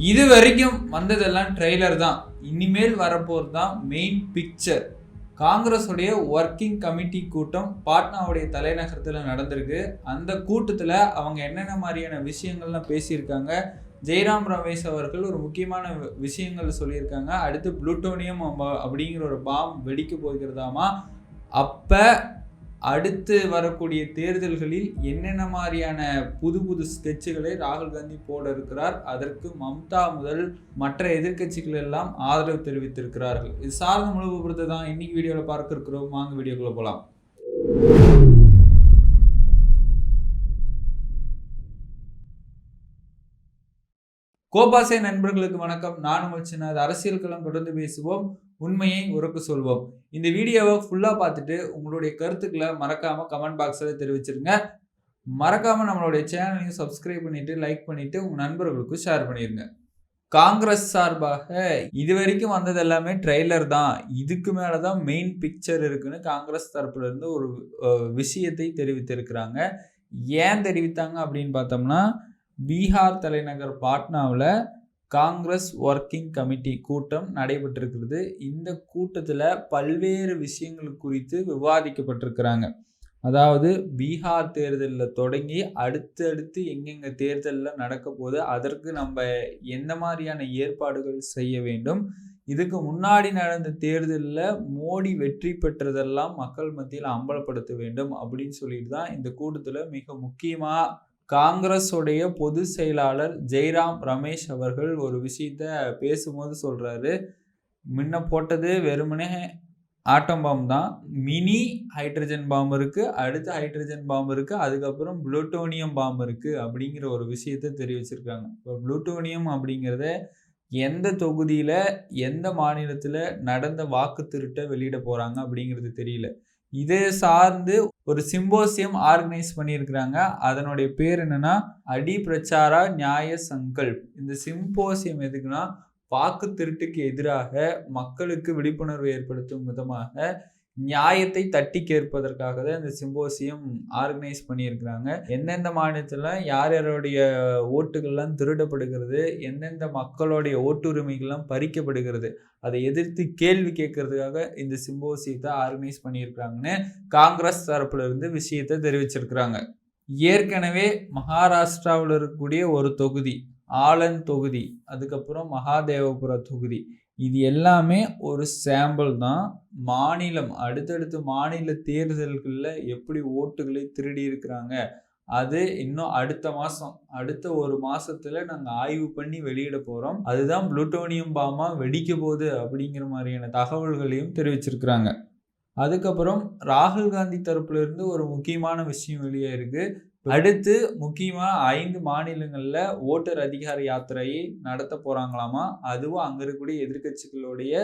இது வரைக்கும் வந்ததெல்லாம் ட்ரெய்லர் தான். இனிமேல் வரப்போகிறது தான் மெயின் பிக்சர் காங்கிரஸுடைய ஒர்க்கிங் கமிட்டி கூட்டம் பாட்னாவுடைய தலைநகரத்தில் நடந்திருக்கு. அந்த கூட்டத்தில் அவங்க என்னென்ன மாதிரியான விஷயங்கள்லாம் பேசியிருக்காங்க ஜெய்ராம் ரமேஷ் அவர்கள் ஒரு முக்கியமான வி- விஷயங்கள் சொல்லியிருக்காங்க அடுத்து புளூட்டோனியம் அப்படிங்கிற ஒரு பாம் வெடிக்க போகிறதாமா? அப்போ அடுத்து வரக்கூடிய தேர்தல்களில் என்னென்ன மாதிரியான புது புது ஸ்கெட்சுகளை ராகுல் காந்தி போட இருக்கிறார்? அதற்கு மம்தா முதல் மற்ற எதிர்க்கட்சிகள் எல்லாம் ஆதரவு தெரிவித்திருக்கிறார்கள். இது சார்ந்த முழு தான் இன்னைக்கு வீடியோவில் பார்க்க இருக்கிறோம். வாங்க வீடியோக்குள்ளே போகலாம் கோபாசை நண்பர்களுக்கு வணக்கம். நான் உங்கள் சின்ன அரசியல் களம் தொடர்ந்து பேசுவோம். உண்மையை உறக்க சொல்வோம். இந்த வீடியோவை ஃபுல்லாக பார்த்துட்டு உங்களுடைய கருத்துக்களை மறக்காமல் கமெண்ட் பாக்ஸில் தெரிவிச்சிருங்க. மறக்காமல் நம்மளுடைய சேனலையும் சப்ஸ்கிரைப் பண்ணிவிட்டு லைக் பண்ணிவிட்டு உங்கள் நண்பர்களுக்கும் ஷேர் பண்ணிடுங்க காங்கிரஸ் சார்பாக இது வரைக்கும் வந்தது எல்லாமே ட்ரெய்லர் தான். இதுக்கு மேலே தான் மெயின் பிக்சர் இருக்குன்னு காங்கிரஸ் தரப்புலேருந்து ஒரு விஷயத்தை தெரிவித்திருக்கிறாங்க. ஏன் தெரிவித்தாங்க அப்படின்னு பார்த்தோம்னா பீகார் தலைநகர் பாட்னாவில் காங்கிரஸ் ஒர்க்கிங் கமிட்டி கூட்டம் நடைபெற்றிருக்கிறது. இந்த கூட்டத்தில் பல்வேறு விஷயங்கள் குறித்து விவாதிக்கப்பட்டிருக்கிறாங்க. அதாவது பீகார் தேர்தலில் தொடங்கி அடுத்தடுத்து எங்கெங்கே தேர்தலில் நடக்க போது அதற்கு நம்ம எந்த மாதிரியான ஏற்பாடுகள் செய்ய வேண்டும் இதுக்கு முன்னாடி நடந்த தேர்தலில் மோடி வெற்றி பெற்றதெல்லாம் மக்கள் மத்தியில் அம்பலப்படுத்த வேண்டும் அப்படின்னு சொல்லிட்டு தான் இந்த கூட்டத்தில் மிக முக்கியமாக காங்கிரஸுடைய பொது செயலாளர் ஜெய்ராம் ரமேஷ் அவர்கள் ஒரு விஷயத்த பேசும்போது சொல்கிறாரு முன்ன போட்டது வெறுமனே ஆட்டம் பாம் தான். மினி ஹைட்ரஜன் பாம் இருக்குது அடுத்த ஹைட்ரஜன் பாம் இருக்குது அதுக்கப்புறம் புளூட்டோனியம் பாம் இருக்குது அப்படிங்கிற ஒரு விஷயத்த தெரிவிச்சிருக்காங்க. இப்போ புளூட்டோனியம் அப்படிங்கிறத எந்த தொகுதியில் எந்த மாநிலத்தில் நடந்த வாக்கு திருட்டை வெளியிட போகிறாங்க அப்படிங்கிறது தெரியல. இதை சார்ந்து ஒரு சிம்போசியம் ஆர்கனைஸ் பண்ணியிருக்கிறாங்க. அதனுடைய பேர் என்னன்னா அடி பிரச்சாரா நியாய சங்கல்ப். இந்த சிம்போசியம் எதுக்குன்னா வாக்கு திருட்டுக்கு எதிராக மக்களுக்கு விழிப்புணர்வு ஏற்படுத்தும் விதமாக நியாயத்தை தட்டி கேட்பதற்காக தான் இந்த சிம்போசியம் ஆர்கனைஸ் பண்ணியிருக்கிறாங்க. எந்தெந்த மாநிலத்தில் யார் யாருடைய ஓட்டுகள்லாம் திருடப்படுகிறது எந்தெந்த மக்களுடைய ஓட்டுரிமைகள்லாம் பறிக்கப்படுகிறது அதை எதிர்த்து கேள்வி கேட்கறதுக்காக இந்த சிம்போசியத்தை ஆர்கனைஸ் பண்ணியிருக்கிறாங்கன்னு காங்கிரஸ் தரப்புல இருந்து விஷயத்தை தெரிவிச்சிருக்கிறாங்க. ஏற்கனவே மகாராஷ்டிராவில் இருக்கக்கூடிய ஒரு தொகுதி ஆலன் தொகுதி அதுக்கப்புறம் மகாதேவபுர தொகுதி இது எல்லாமே ஒரு சாம்பிள் தான். மாநிலம் அடுத்தடுத்து மாநில தேர்தல்களில் எப்படி ஓட்டுகளை திருடி இருக்கிறாங்க அது இன்னும் அடுத்த மாதம் அடுத்த ஒரு மாதத்தில் நாங்கள் ஆய்வு பண்ணி வெளியிட போகிறோம் அதுதான் புளூட்டோனியம் பாமா வெடிக்க போகுது அப்படிங்கிற மாதிரியான தகவல்களையும் தெரிவிச்சிருக்கிறாங்க. அதுக்கப்புறம் ராகுல் காந்தி தரப்புலேருந்து ஒரு முக்கியமான விஷயம் வெளியே இருக்குது அடுத்து முக்கியமா ஐந்து மாநிலங்கள்ல ஓட்டர் அதிகார யாத்திரையை நடத்த போறாங்களாமா? அதுவும் அங்க இருக்கக்கூடிய எதிர்க்கட்சிகளுடைய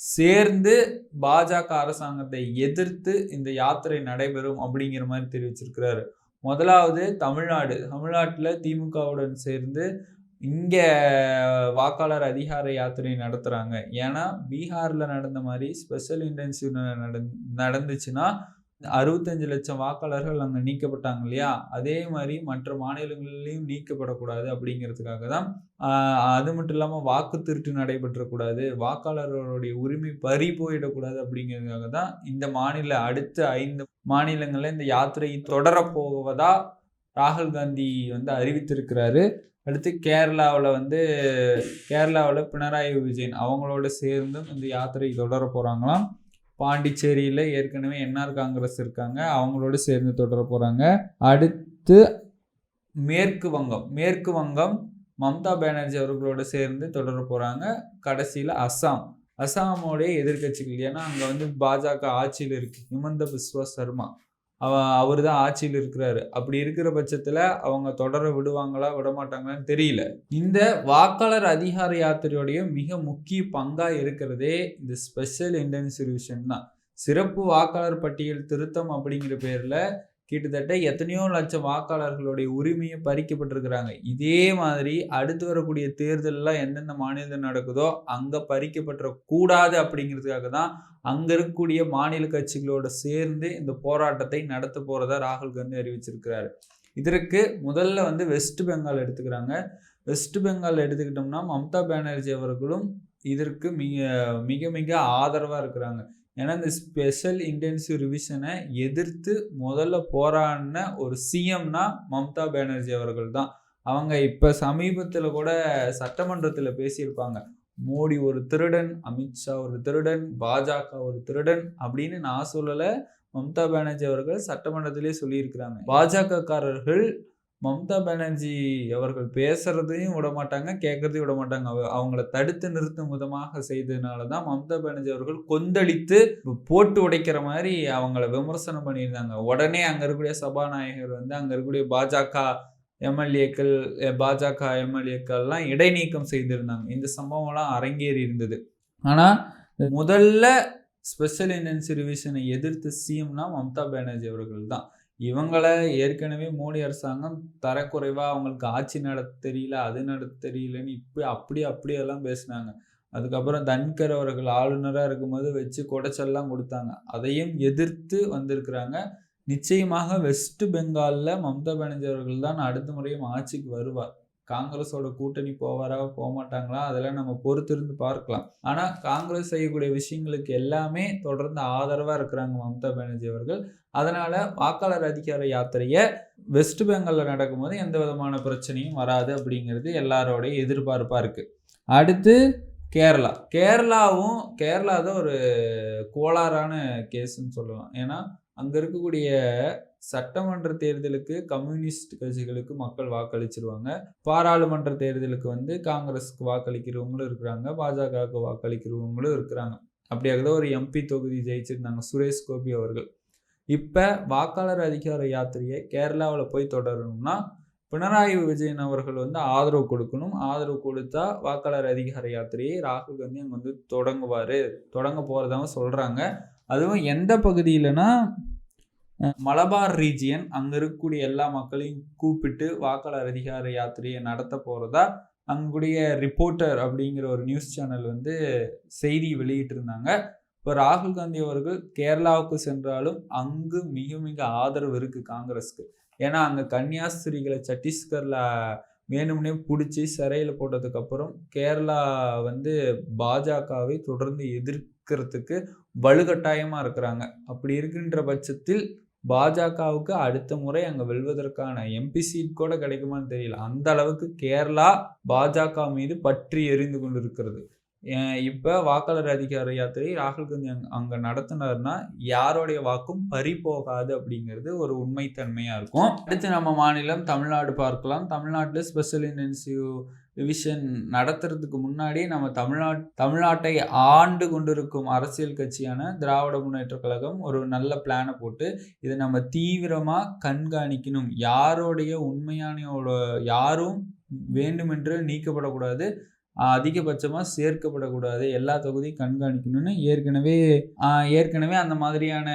சேர்ந்து பாஜக அரசாங்கத்தை எதிர்த்து இந்த யாத்திரை நடைபெறும் அப்படிங்கிற மாதிரி தெரிவிச்சிருக்கிறாரு. முதலாவது தமிழ்நாடு. தமிழ்நாட்டில் திமுகவுடன் சேர்ந்து இங்கே வாக்காளர் அதிகார யாத்திரை நடத்துகிறாங்க ஏன்னா பீகாரில் நடந்த மாதிரி ஸ்பெஷல் இன்டென்சிவ் நடந்துச்சுன்னா அறுபத்தஞ்சு லட்சம் வாக்காளர்கள் அங்கே நீக்கப்பட்டாங்க இல்லையா? அதே மாதிரி மற்ற மாநிலங்களிலையும் நீக்கப்படக்கூடாது அப்படிங்கிறதுக்காக தான் அது மட்டும் இல்லாமல் வாக்கு திருட்டு நடைபெற்றக்கூடாது வாக்காளர்களுடைய உரிமை பறி போயிடக்கூடாது அப்படிங்கிறதுக்காக தான் இந்த மாநில அடுத்த ஐந்து மாநிலங்களில் இந்த யாத்திரை தொடரப்போவதா ராகுல் காந்தி வந்து அறிவித்திருக்கிறாரு. அடுத்து கேரளாவில் வந்து கேரளாவில் பினராயி விஜயன் அவங்களோட சேர்ந்தும் இந்த யாத்திரை தொடர போகிறாங்களாம் பாண்டிச்சேரியில் ஏற்கனவே என்ஆர் காங்கிரஸ் இருக்காங்க. அவங்களோட சேர்ந்து தொடர போகிறாங்க அடுத்து மேற்கு வங்கம். மேற்கு வங்கம் மம்தா பானர்ஜி அவர்களோட சேர்ந்து தொடர போகிறாங்க கடைசியில் அஸ்ஸாம் அஸ்ஸாமோடைய எதிர்கட்சிகள் ஏன்னா அங்கே வந்து பாஜக ஆட்சியில் இருக்கு. ஹிமந்த பிஸ்வா சர்மா. அவ அவர் தான் ஆட்சியில் இருக்கிறாரு. அப்படி இருக்கிற பட்சத்தில் அவங்க தொடர விடுவாங்களா விட மாட்டாங்களான்னு தெரியல. இந்த வாக்காளர் அதிகார யாத்திரையோடைய மிக முக்கிய பங்காக இருக்கிறதே இந்த ஸ்பெஷல் இன்டென்சிவ்யூஷன் தான். சிறப்பு வாக்காளர் பட்டியல் திருத்தம் அப்படிங்கிற பேரில் கிட்டத்தட்ட எத்தனையோ லட்சம் வாக்காளர்களுடைய உரிமையை பறிக்கப்பட்டிருக்கிறாங்க. இதே மாதிரி அடுத்து வரக்கூடிய தேர்தலெலாம் எந்தெந்த மாநிலத்தில் நடக்குதோ அங்கே பறிக்கப்பட்ட கூடாது அப்படிங்கிறதுக்காக தான் அங்கே இருக்கக்கூடிய மாநில கட்சிகளோடு சேர்ந்து இந்த போராட்டத்தை நடத்த போகிறதா ராகுல் காந்தி அறிவிச்சிருக்கிறாரு. இதற்கு முதல்ல வந்து வெஸ்ட் பெங்கால் எடுத்துக்கிறாங்க. வெஸ்ட் பெங்கால் எடுத்துக்கிட்டோம்னா மம்தா பானர்ஜி அவர்களும் இதற்கு மிக மிக மிக ஆதரவாக இருக்கிறாங்க. ஏன்னா இந்த ஸ்பெஷல் இன்டென்சிவ் ரிவிஷனை எதிர்த்து முதல்ல போராடின ஒரு சிஎம்னா மம்தா பானர்ஜி அவர்கள் தான். அவங்க இப்போ சமீபத்தில் கூட சட்டமன்றத்தில் பேசியிருப்பாங்க. மோடி ஒரு திருடன் அமித்ஷா ஒரு திருடன் பாஜக ஒரு திருடன் அப்படின்னு நான் சொல்லலை. மம்தா பானர்ஜி அவர்கள் சட்டமன்றத்திலே சொல்லியிருக்கிறாங்க. பாஜகக்காரர்கள் மம்தா பானர்ஜி அவர்கள் பேசுறதையும் விட மாட்டாங்க கேட்கறதையும் விட மாட்டாங்க அவ- அவங்கள தடுத்து நிறுத்தும் விதமாக செய்ததுனால தான் மம்தா பானர்ஜி அவர்கள் கொந்தளித்து போட்டு உடைக்கிற மாதிரி அவங்கள விமர்சனம் பண்ணியிருந்தாங்க. உடனே அங்கே இருக்கக்கூடிய சபாநாயகர் வந்து அங்கே இருக்கக்கூடிய பாஜக எம்எல்ஏக்கள் பாஜக எம்எல்ஏக்கள்லாம் இடைநீக்கம் செய்திருந்தாங்க. இந்த சம்பவம்லாம் அரங்கேறி இருந்தது. ஆனால் முதல்ல ஸ்பெஷல் இன்டென்சி ரிவிஷனை எதிர்த்து சிஎம்னா மம்தா பானர்ஜி அவர்கள் தான் இவங்களை ஏற்கனவே மோடி அரசாங்கம் தரக்குறைவாக அவங்களுக்கு ஆட்சி நடத்த தெரியல அது நடத்த தெரியலன்னு இப்போ அப்படி அப்படியெல்லாம் பேசினாங்க. அதுக்கப்புறம் தன்கர் அவர்கள் ஆளுநராக இருக்கும்போது வச்சு குடைச்சல்லாம் கொடுத்தாங்க. அதையும் எதிர்த்து வந்திருக்கிறாங்க. நிச்சயமாக வெஸ்ட் பெங்காலில் மம்தா பானர்ஜி அவர்கள் தான் அடுத்த முறையும் ஆட்சிக்கு வருவார். காங்கிரஸோட கூட்டணி போவாரா போக மாட்டாங்களா அதெல்லாம் நம்ம பொறுத்திருந்து பார்க்கலாம். ஆனால் காங்கிரஸ் செய்யக்கூடிய விஷயங்களுக்கு எல்லாமே தொடர்ந்து ஆதரவாக இருக்கிறாங்க மம்தா பானர்ஜி அவர்கள். அதனால் வாக்காளர் அதிகார யாத்திரையை வெஸ்ட் பெங்காலில் நடக்கும்போது எந்த விதமான பிரச்சனையும் வராது அப்படிங்கிறது எல்லாரோடைய எதிர்பார்ப்பாக இருக்குது அடுத்து கேரளா. கேரளாவும் கேரளா தான் ஒரு கோளாறான கேஸ்ன்னு சொல்லலாம். ஏன்னா அங்கே இருக்கக்கூடிய சட்டமன்ற தேர்தலுக்கு கம்யூனிஸ்ட் கட்சிகளுக்கு மக்கள் வாக்களிச்சிருவாங்க. பாராளுமன்ற தேர்தலுக்கு வந்து காங்கிரஸுக்கு வாக்களிக்கிறவங்களும் இருக்கிறாங்க. பாஜகவுக்கு வாக்களிக்கிறவங்களும் இருக்கிறாங்க. அப்படியாக தான் ஒரு எம்பி தொகுதி ஜெயிச்சிருந்தாங்க சுரேஷ் கோபி அவர்கள். இப்போ வாக்காளர் அதிகார யாத்திரையை கேரளாவில் போய் தொடரணும்னா பினராயி விஜயன் அவர்கள் வந்து ஆதரவு கொடுக்கணும். ஆதரவு கொடுத்தா வாக்காளர் அதிகார யாத்திரையை ராகுல் காந்தி அங்கே வந்து தொடங்குவார். தொடங்க போகிறதாவும் சொல்கிறாங்க அதுவும் எந்த பகுதியிலனா மலபார் ரீஜியன் அங்கே இருக்கக்கூடிய எல்லா மக்களையும் கூப்பிட்டு வாக்காளர் அதிகார யாத்திரையை நடத்த போகிறதா அங்குடைய ரிப்போர்ட்டர் அப்படிங்கிற ஒரு நியூஸ் சேனல் வந்து செய்தி வெளியிட்டிருந்தாங்க. இப்போ ராகுல் காந்தி அவர்கள் கேரளாவுக்கு சென்றாலும் அங்கு மிக மிக ஆதரவு இருக்குது காங்கிரஸ்க்கு. ஏன்னா அங்கே கன்னியாஸ்திரிகளை சத்தீஸ்கரில் வேணும்னே பிடிச்சி சிறையில் போட்டதுக்கப்புறம் கேரளா வந்து பாஜகவை தொடர்ந்து எதிர்க்கிறதுக்கு வலுக்கட்டாயமாக இருக்கிறாங்க. அப்படி இருக்கின்ற பட்சத்தில் பாஜகவுக்கு அடுத்த முறை அங்கே வெல்வதற்கான எம்பி சீட் கூட கிடைக்குமான்னு தெரியல. அந்த அளவுக்கு கேரளா பாஜக மீது பற்றி எரிந்து கொண்டிருக்கிறது. இப்போ வாக்காளர் அதிகார யாத்திரை ராகுல் காந்தி அங் அங்கே நடத்தினார்னா யாருடைய வாக்கும் பறி போகாது அப்படிங்கிறது ஒரு உண்மைத்தன்மையாக இருக்கும். அடுத்து நம்ம மாநிலம் தமிழ்நாடு பார்க்கலாம். தமிழ்நாட்டில் ஸ்பெஷல் இன்டென்சிவ் ரிவிஷன் நடத்துறதுக்கு முன்னாடி நம்ம தமிழ்நாட் தமிழ்நாட்டை ஆண்டு கொண்டிருக்கும் அரசியல் கட்சியான திராவிட முன்னேற்ற கழகம் ஒரு நல்ல பிளானை போட்டு இதை நம்ம தீவிரமாக கண்காணிக்கணும். யாருடைய உண்மையானோட யாரும் வேண்டுமென்று நீக்கப்படக்கூடாது. அதிகபட்சமாக சேர்க்கப்படக்கூடாது. எல்லா தொகுதியும் கண்காணிக்கணும்னு ஏற்கனவே ஏற்கனவே அந்த மாதிரியான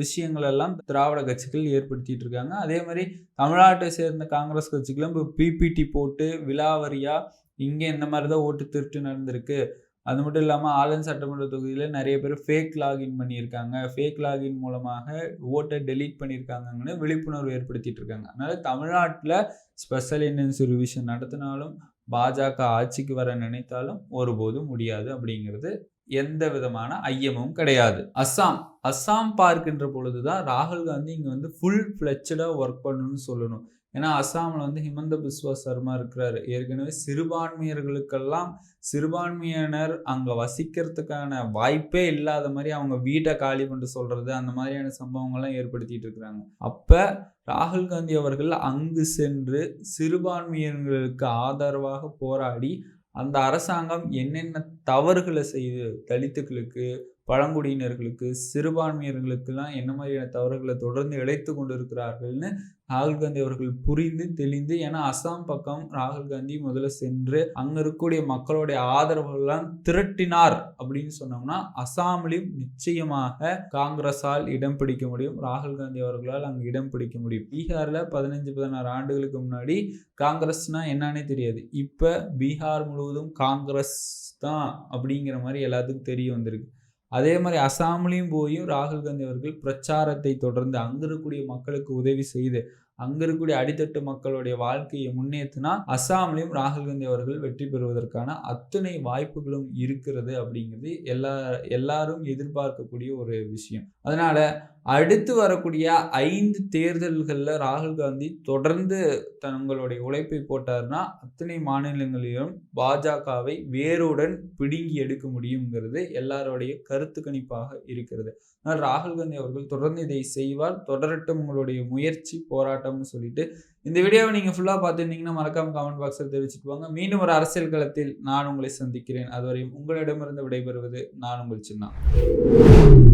விஷயங்கள் எல்லாம் திராவிட கட்சிகள் ஏற்படுத்திட்டு இருக்காங்க அதே மாதிரி தமிழ்நாட்டை சேர்ந்த காங்கிரஸ் கட்சிகளும் இப்போ பிபிடி போட்டு விலாவரியாக இங்கே இந்த மாதிரி தான் ஓட்டு திருட்டு நடந்திருக்கு. அது மட்டும் இல்லாமல் ஆலன் சட்டமன்ற தொகுதியில் நிறைய பேர் ஃபேக் லாகின் பண்ணியிருக்காங்க. ஃபேக் லாகின் மூலமாக ஓட்டை டெலீட் பண்ணியிருக்காங்கன்னு விழிப்புணர்வு ஏற்படுத்திட்டு இருக்காங்க அதனால் தமிழ்நாட்டில் ஸ்பெஷல் இன்டென்சிவ் ரிவிஷன் நடத்தினாலும் பாஜக ஆட்சிக்கு வர நினைத்தாலும் ஒருபோதும் முடியாது அப்படிங்கிறது எந்த விதமான ஐயமும் கிடையாது. அஸ்ஸாம் அஸ்ஸாம் பார்க்கின்ற பொழுதுதான் ராகுல் காந்தி இங்கே வந்து ஃபுல் ஃப்ளெச்சடாக ஒர்க் பண்ணணும்னு சொல்லணும். ஏன்னா அஸ்ஸாமில் வந்து ஹிமந்த பிஸ்வா சர்மா இருக்கிறார். ஏற்கனவே சிறுபான்மையர்களுக்கெல்லாம் சிறுபான்மையினர் அங்கே வசிக்கிறதுக்கான வாய்ப்பே இல்லாத மாதிரி அவங்க வீட்டை காலி பண்ணிட்டு சொல்கிறது அந்த மாதிரியான சம்பவங்கள்லாம் ஏற்படுத்திட்டு இருக்கிறாங்க. அப்போ ராகுல் காந்தி அவர்கள் அங்கு சென்று சிறுபான்மையினர்களுக்கு ஆதரவாக போராடி அந்த அரசாங்கம் என்னென்ன தவறுகளை செய்து தலித்துக்களுக்கு பழங்குடியினர்களுக்கு சிறுபான்மையர்களுக்கெல்லாம் என்ன மாதிரியான தவறுகளை தொடர்ந்து இழைத்து கொண்டு இருக்கிறார்கள்னு ராகுல் காந்தி அவர்கள் புரிந்து தெளிந்து ஏன்னா அஸ்ஸாம் பக்கம் ராகுல் காந்தி முதல்ல சென்று அங்க இருக்கக்கூடிய மக்களுடைய ஆதரவுகள்லாம் திரட்டினார் அப்படின்னு சொன்னோம்னா அசாமிலையும் நிச்சயமாக காங்கிரஸால் இடம் பிடிக்க முடியும். ராகுல் காந்தி அவர்களால் அங்கு இடம் பிடிக்க முடியும். பீகார்ல பதினஞ்சு பதினாறு ஆண்டுகளுக்கு முன்னாடி காங்கிரஸ்னா என்னன்னே தெரியாது. இப்ப பீகார் முழுவதும் காங்கிரஸ் தான் அப்படிங்கிற மாதிரி எல்லாத்துக்கும் தெரிய வந்திருக்கு. அதே மாதிரி அசாம்லேயும் போயும் ராகுல் காந்தி அவர்கள் பிரச்சாரத்தை தொடர்ந்து அங்கே இருக்கக்கூடிய மக்களுக்கு உதவி செய்து அங்கே இருக்கக்கூடிய அடித்தட்டு மக்களுடைய வாழ்க்கையை முன்னேற்றினா அஸ்ஸாம்லயும் ராகுல் காந்தி அவர்கள் வெற்றி பெறுவதற்கான அத்தனை வாய்ப்புகளும் இருக்கிறது அப்படிங்கிறது எல்லா எல்லாரும் எதிர்பார்க்கக்கூடிய ஒரு விஷயம். அதனால அடுத்து வரக்கூடிய ஐந்து தேர்தல்களில் ராகுல் காந்தி தொடர்ந்து தங்களுடைய உழைப்பை போட்டார்னா அத்தனை மாநிலங்களிலும் பாஜகவை வேருடன் பிடுங்கி எடுக்க முடியுங்கிறது எல்லாருடைய கருத்து கணிப்பாக இருக்கிறது. ஆனால் ராகுல் காந்தி அவர்கள் தொடர்ந்து இதை செய்வார். தொடரட்டும் உங்களுடைய முயற்சி போராட்டம்னு சொல்லிட்டு இந்த வீடியோவை நீங்கள் ஃபுல்லாக பார்த்துருந்தீங்கன்னா மறக்காம கமெண்ட் பாக்ஸில் தெரிவிச்சுட்டு வாங்க மீண்டும் ஒரு அரசியல் களத்தில் நான் உங்களை சந்திக்கிறேன். அதுவரையும் உங்களிடமிருந்து விடைபெறுவது நான் உங்கள் சின்ன.